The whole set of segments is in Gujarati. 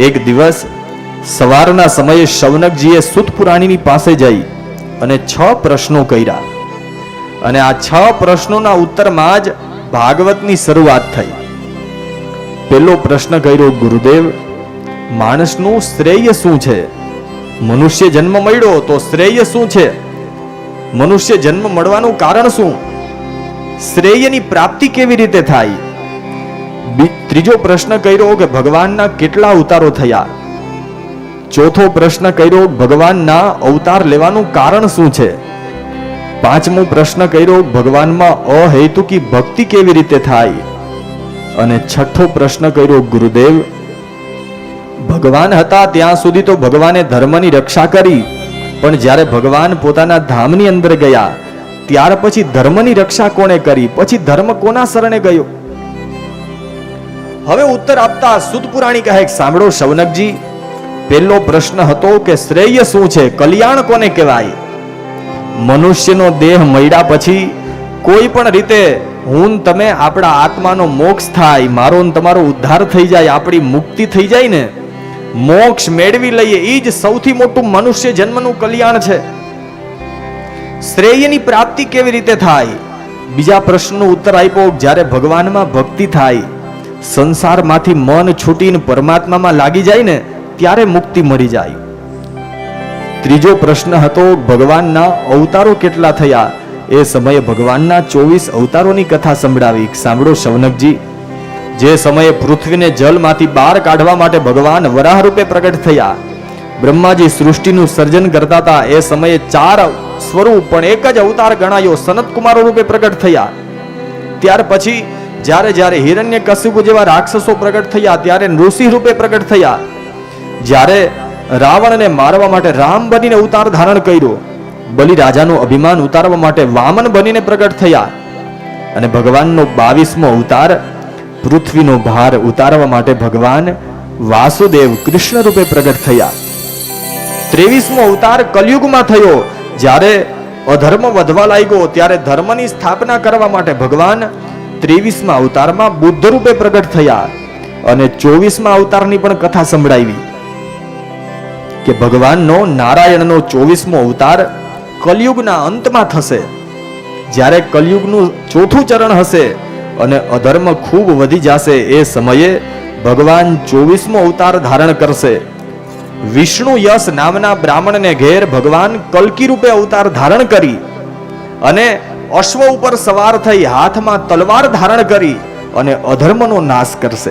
એક દિવસ સવારના સમયે શૌનકજીએ સુતપુરાણીની પાસે જઈ અને છ પ્રશ્નો કર્યા. અને આ છ પ્રશ્નોના ઉત્તરમાં જ ભાગવતની શરૂઆત થઈ. પેલો પ્રશ્ન કર્યો, ગુરુદેવ, માણસનું શ્રેય શું છે? મનુષ્ય જન્મ મળ્યો તો શ્રેય શું છે? મનુષ્ય જન્મ મળવાનું કારણ શું? શ્રેયની પ્રાપ્તિ કેવી રીતે થાય? ત્રીજો પ્રશ્ન કર્યો કે ભગવાનના કેટલા અવતારો થયા? ચોથો પ્રશ્ન કર્યો, ભગવાનના અવતાર લેવાનું કારણ શું છે? પાંચમો પ્રશ્ન કર્યો, ભગવાનમાં અહેતુકી ભક્તિ કેવી રીતે થાય? અને છઠ્ઠો પ્રશ્ન કર્યો, ગુરુદેવ, ભગવાન હતા ત્યાં સુધી તો ભગવાને ધર્મની રક્ષા કરી, પણ જ્યારે ભગવાન પોતાના ધામની અંદર ગયા, ત્યાર પછી ધર્મની રક્ષા કોણે કરી? પછી ધર્મ કોના શરણે ગયો? હવે ઉત્તર આપતા સુત પુરાણી કહે સાંભળો શૌનકજી, પહેલો પ્રશ્ન હતો કે શ્રેય શું છે, કલ્યાણ કોને કહેવાય? મનુષ્યનો દેહ મળ્યા પછી કોઈ પણ રીતે હું તમે આપણા આત્માનો મોક્ષ થાય, મારો તમારો ઉદ્ધાર થઈ જાય, આપણી મુક્તિ થઈ જાય ને, મોક્ષ મેળવી લઈએ એ જ સૌથી મોટું મનુષ્ય જન્મનું કલ્યાણ છે. શ્રેયની પ્રાપ્તિ કેવી રીતે થાય? બીજા પ્રશ્નનો ઉત્તર આપ્યો, જ્યારે ભગવાનમાં ભક્તિ થાય સંસારમાંથી મન છૂટીને પરમાત્મામાં લાગી જાય ને, ત્યારે મુક્તિ મળી જાય. ત્રીજો પ્રશ્ન હતો, ભગવાનના અવતારો કેટલા થયા? એ સમયે ભગવાનના ચોવીસ અવતારોની કથા સંભળાવી. સાંભળો શૌનકજી જે સમયે પૃથ્વીને જલમાંથી બહાર કાઢવા માટે ભગવાન વરાહ રૂપે પ્રગટ થયા. બ્રહ્માજી સૃષ્ટિનું સર્જન કરતા હતા. એ સમયે ચાર સ્વરૂપ પણ એક જ અવતાર ગણાયો. સનત કુમારો રૂપે પ્રગટ થયા. ત્યાર પછી જ્યારે જ્યારે હિરણ્ય કશ્યપુ જેવા રાક્ષસો પ્રગટ થયા, ત્યારે ઋષિ રૂપે પ્રગટ થયા. જ્યારે રાવણને મારવા માટે રામ બનીને ઉતાર ધારણ કર્યો બલિ રાજાનું અભિમાન ઉતારવા માટે વામન બનીને પ્રગટ થયા. અને ભગવાનનો બાવીસમો અવતાર, પૃથ્વીનો ભાર ઉતારવા માટે ભગવાન વાસુદેવ કૃષ્ણ રૂપે પ્રગટ થયા. ત્રેવીસમો અવતાર કલયુગમાં થયો. જ્યારે અધર્મ વધવા લાગ્યો, ત્યારે ધર્મની સ્થાપના કરવા માટે ભગવાન ત્રેવીસમા અવતારમાં બુદ્ધ રૂપે પ્રગટ થયા અને ચોવીસમાં અવતારની પણ કથા સંભળાવી કે ભગવાનનો નારાયણનો ચોવીસમો અવતાર કલયુગના અંતમાં થશે. જ્યારે કલયુગનું ચોથું ચરણ હશે અને અધર્મ ખૂબ વધી જશે એ સમયે ભગવાન ચોવીસમો અવતાર ધારણ કરશે. વિષ્ણુ યશ નામના બ્રાહ્મણને ઘેર ભગવાન કલ્કી રૂપે અવતાર ધારણ કરી અને અશ્વ ઉપર સવાર થઈ હાથમાં તલવાર ધારણ કરી અને અધર્મનો નાશ કરશે.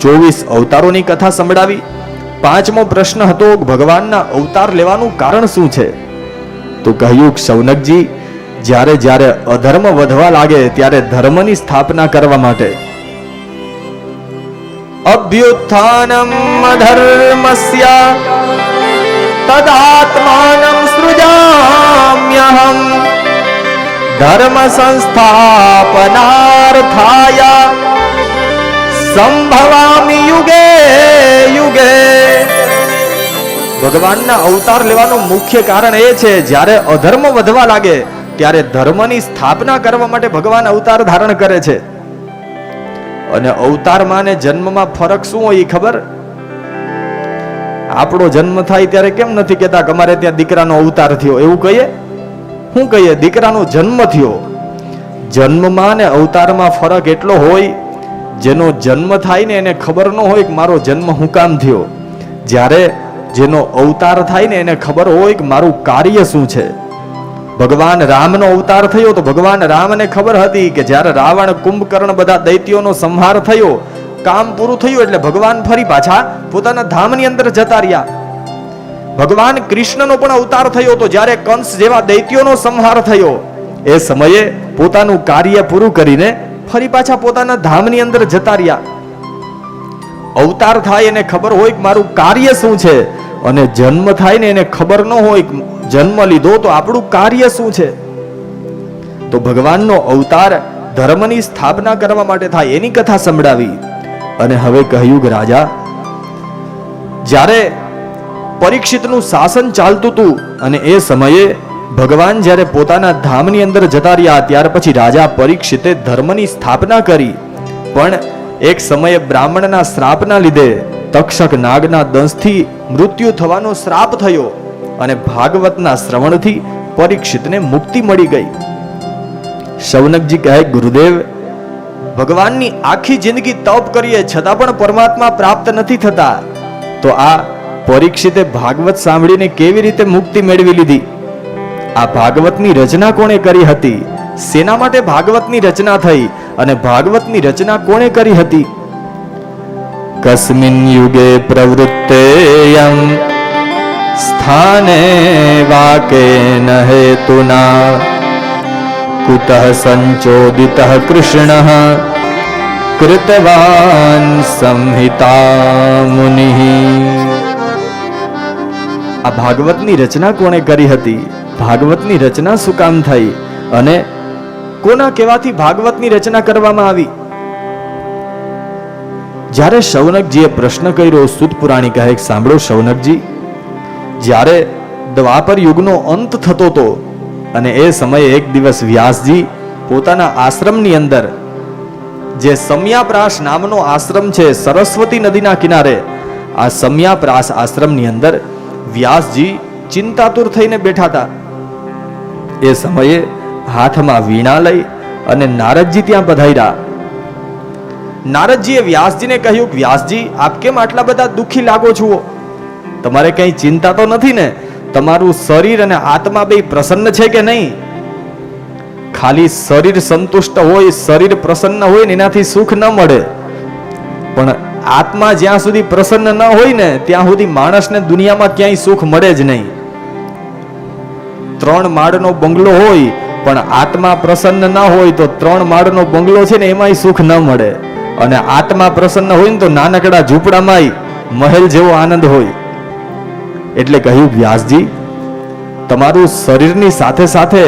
ચોવીસ અવતારોની કથા સંભળાવી. પાંચમો પ્રશ્ન હતો, ભગવાનના અવતાર લેવાનું કારણ શું છે? તો કહ્યું સૌનકજી જ્યારે જ્યારે અધર્મ વધવા લાગે, ત્યારે ધર્મની સ્થાપના કરવા માટે. અભ્યુત્થાનમ અધર્મસ્ય તદાત્માનમ સૃજામ્યહમ ધર્મ સંસ્થાપનાર્થાય સંભવામી યુગે યુગે. ભગવાનના અવતાર લેવાનું મુખ્ય કારણ એ છે, જ્યારે અધર્મ વધવા લાગે, ત્યારે ધર્મની સ્થાપના કરવા માટે ભગવાન અવતાર ધારણ કરે છે. અને અવતારમાં ને જન્મમાં ફરક શું હોય એ ખબર? આપણો જન્મ થાય ત્યારે કેમ નથી કહેતા કે અમારે ત્યાં દીકરાનો અવતાર થયો, એવું કહીએ? શું કહીએ, દીકરાનો જન્મ થયો. જન્મમાં ને અવતારમાં ફરક એટલો હોય, જેનો જન્મ થાય ને એને ખબર ન હોય કે મારો જન્મ હું કામ થયો. જ્યારે જેનો અવતાર થાય ને એને ખબર હોય કે મારું કાર્ય શું છે. ભગવાન રામનો અવતાર થયો તો ભગવાન રામને ખબર હતી કે જ્યારે રાવણ કુંભકર્ણ બધા દૈત્યોનો સંહાર થયો, કામ પૂરું થયું એટલે ભગવાન ફરી પાછા પોતાના ધામની અંદર જતા રહ્યા. ભગવાન કૃષ્ણનો પણ અવતાર થયો તો જ્યારે કંસ જેવા દૈત્યોનો સંહાર થયો, એ સમયે પોતાનું કાર્ય પૂરું કરીને ફરી પાછા પોતાના ધામની અંદર જતા રહ્યા. અવતાર થાય એને ખબર હોય કે મારું કાર્ય શું છે, અને જન્મ થાય ને એને ખબર ન હોય જન્મ લીધો તો આપણું કાર્ય શું છે. તો ભગવાનનો અવતાર ધર્મની સ્થાપના કરવા માટે થાય એની કથા સંભળાવી, અને હવે કહ્યું કે રાજા, જ્યારે પરીક્ષિતનું શાસન ચાલતું હતું અને એ સમયે ભગવાન જ્યારે પોતાના ધામની અંદર જતા રહ્યા ત્યાર પછી રાજા પરીક્ષિતે ધર્મની સ્થાપના કરી. પણ એક સમયે બ્રાહ્મણના શ્રાપના લીધે તક્ષક નાગના દંશથી મૃત્યુ થવાનો શ્રાપ થયો અને ભાગવતના શ્રવણથી પરીક્ષિતને મુક્તિ મળી ગઈ. શૌનકજી કહે, ગુરુદેવ, ભગવાનની આખી જિંદગી તપ કરીએ છતાં પણ પરમાત્મા પ્રાપ્ત નથી થતા. તો આ પરીક્ષિતે ભાગવત સાંભળીને કેવી રીતે મુક્તિ મેળવી લીધી? આ ભાગવતની રચના કોણે કરી હતી? સેના માટે ભાગવતની રચના થઈ અને ભાગવતની રચના કોણે કરી હતી? કસ્મિન યુગે પ્રવૃત્તેયમ સ્થાને વાકેન હેતુના. કુતઃ સંચોદિતઃ કૃષ્ણઃ, કૃતવાન સંહિતા મુનિઃ. આ ભાગવતની રચના કોણે કરી હતી? ભાગવતની રચના શું કામ થઈ? અને કોના કહેવાથી ભાગવતની રચના કરવામાં આવી? જ્યારે શૌનકજીએ પ્રશ્ન કર્યો સુત પુરાણી કહે સાંભળો શૌનકજી. જ્યારે દ્વાપર યુગનો અંત થતો હતો અને એ સમયે એક દિવસ વ્યાસજી પોતાના આશ્રમની અંદર, જે સમયાપ્રાસ નામનો આશ્રમ છે, સરસ્વતી નદીના કિનારે, આ સમયાપ્રાસ આશ્રમની અંદર વ્યાસજી ચિંતાતુર થઈને બેઠા હતા. એ સમયે હાથમાં વીણા લઈ અને નારદજી ત્યાં પધાર્યા. નારદજીએ વ્યાસજીને કહ્યું, વ્યાસજી, આપ કેમ આટલા બધા દુઃખી લાગો છો? તમારે કઈ ચિંતા તો નથી ને? તમારું શરીર અને આત્મા બે પ્રસન્ન છે કે નહીં? ખાલી શરીર સંતુષ્ટ હોય, શરીર પ્રસન્ન હોય ને એનાથી સુખ ન મળે. પણ આત્મા જ્યાં સુધી પ્રસન્ન ન હોય ને, ત્યાં સુધી માણસને દુનિયામાં ક્યાંય સુખ મળે જ નહીં. ત્રણ માળનો બંગલો હોય, પણ આત્મા પ્રસન્ન ન હોય તો ત્રણ માળનો બંગલો છે ને, એમાંય સુખ ન મળે. અને આત્મા પ્રસન્ન હોય ને તો નાનકડા ઝૂંપડામાંય મહેલ જેવો આનંદ હોય. એટલે કહ્યું વ્યાસજી, તમારું શરીરની સાથે સાથે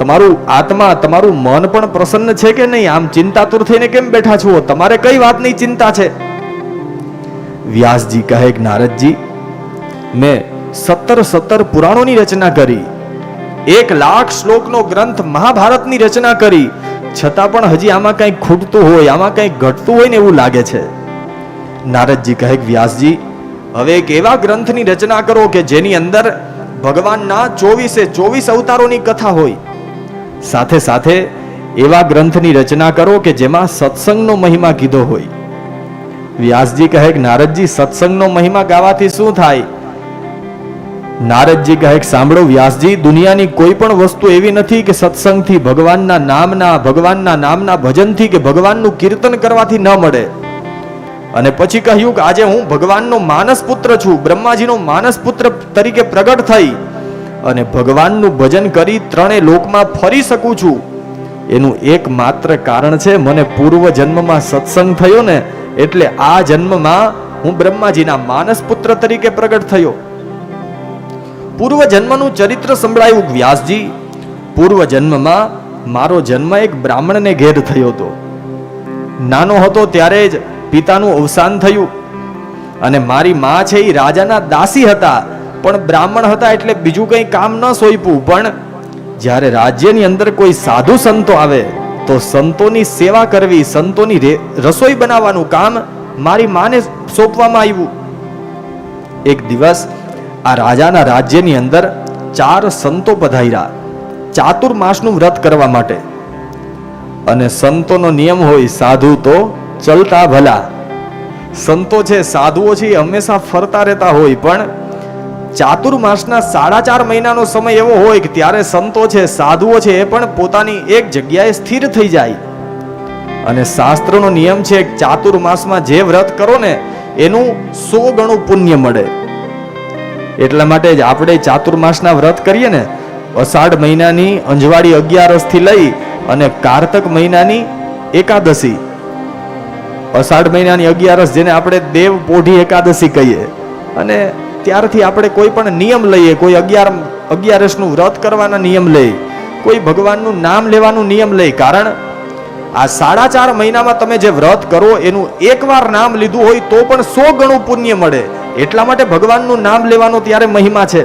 તમારું આત્મા, તમારું મન પણ પ્રસન્ન છે કે નહીં? આમ ચિંતાતુર થઈને કેમ બેઠા છો? તમારે કઈ વાતની ચિંતા છે? વ્યાસજી કહે, નારદજી, મેં સત્તર સત્તર પુરાણોની રચના કરી. એક લાખ શ્લોકનો ગ્રંથ મહાભારતની રચના કરી. છતાં પણ હજી આમાં કંઈક ખૂટતું હોય, આમાં કંઈક ઘટતું હોય ને એવું લાગે છે. નારદજી કહે, વ્યાસજી, હવે એક એવા ગ્રંથની રચના કરો કે જેની અંદર ભગવાનના ચોવીસે ચોવીસ અવતારોની કથા હોય. સાથે સાથે એવા ગ્રંથની રચના કરો કે જેમાં સત્સંગનો મહિમા કીધો હોય. વ્યાસજી કહે કે, નારદજી, સત્સંગનો મહિમા ગાવાથી શું થાય? નારદજી કહે સાંભળો વ્યાસજી, દુનિયાની કોઈ પણ વસ્તુ એવી નથી કે સત્સંગથી ભગવાનના નામના ભગવાનના નામના ભજનથી કે ભગવાનનું કીર્તન કરવાથી ન મળે. અને પછી કહ્યું કે, આજે હું ભગવાનનો માનસ પુત્ર છું, બ્રહ્માજીનો માનસ પુત્ર તરીકે પ્રગટ થઈ. અને ભગવાનનું ભજન કરી ત્રણેય લોકમાં ફરી શકું છું. એનું એકમાત્ર કારણ છે, મને પૂર્વ જન્મમાં સત્સંગ થયો ને, એટલે આ જન્મમાં હું બ્રહ્માજીના માનસ પુત્ર તરીકે પ્રગટ થયો. પૂર્વ જન્મનું ચરિત્ર સંભળાયું વ્યાસજી. પૂર્વ જન્મમાં મારો જન્મ એક બ્રાહ્મણને ઘેર થયો હતો. નાનો હતો ત્યારે જ પિતાનું અવસાન થયું. અને મારી મા છે એ રાજાના દાસી હતા. પણ બ્રાહ્મણ હતા એટલે બીજું કંઈ કામ ન સોંપ્યું. પણ જ્યારે રાજ્યની અંદર કોઈ સાધુ સંતો આવે, તો સંતોની સેવા કરવી, સંતોની રસોઈ બનાવવાનું કામ મારી માને સોંપવામાં આવ્યું. એક દિવસ આ રાજાના રાજ્યની અંદર ચાર સંતો પધાર્યા ચાતુર્માસનું વ્રત કરવા માટે. અને સંતોનો નિયમ હોય, સાધુ તો ચલતા ભલા. સંતો છે, સાધુઓ છે હંમેશા ફરતા રહેતા હોય, પણ ચાતુર્માસના સાડા ચાર મહિનાનો સમય એવો હોય કે ત્યારે સંતો છે, સાધુઓ છે, એ પણ પોતાની એક જગ્યાએ સ્થિર થઈ જાય. અને શાસ્ત્રનો નિયમ છે ચાતુર્માસમાં જે વ્રત કરો ને, એનું સો ગણું પુણ્ય મળે. એટલા માટે જ આપણે ચાતુર્માસના વ્રત કરીએ ને, અષાઢ મહિનાની અંજવાળી અગિયારસથી લઈ અને કારતક મહિનાની એકાદશી. અષાઢ મહિનાની અગિયારસ જેને આપણે દેવ પોઢી એકાદશી કહીએ. અને ત્યારથી આપણે કોઈ પણ નિયમ લઈએ, કોઈ અગિયાર, અગિયારસનું વ્રત કરવાના નિયમ લઈ કોઈ ભગવાનનું નામ લેવાનું નિયમ લઈ કારણ આ સાડા ચાર મહિનામાં તમે જે વ્રત કરો, એનું એકવાર નામ લીધું હોય તો પણ સો ગણું પુણ્ય મળે. એટલા માટે ભગવાનનું નામ લેવાનો ત્યારે મહિમા છે.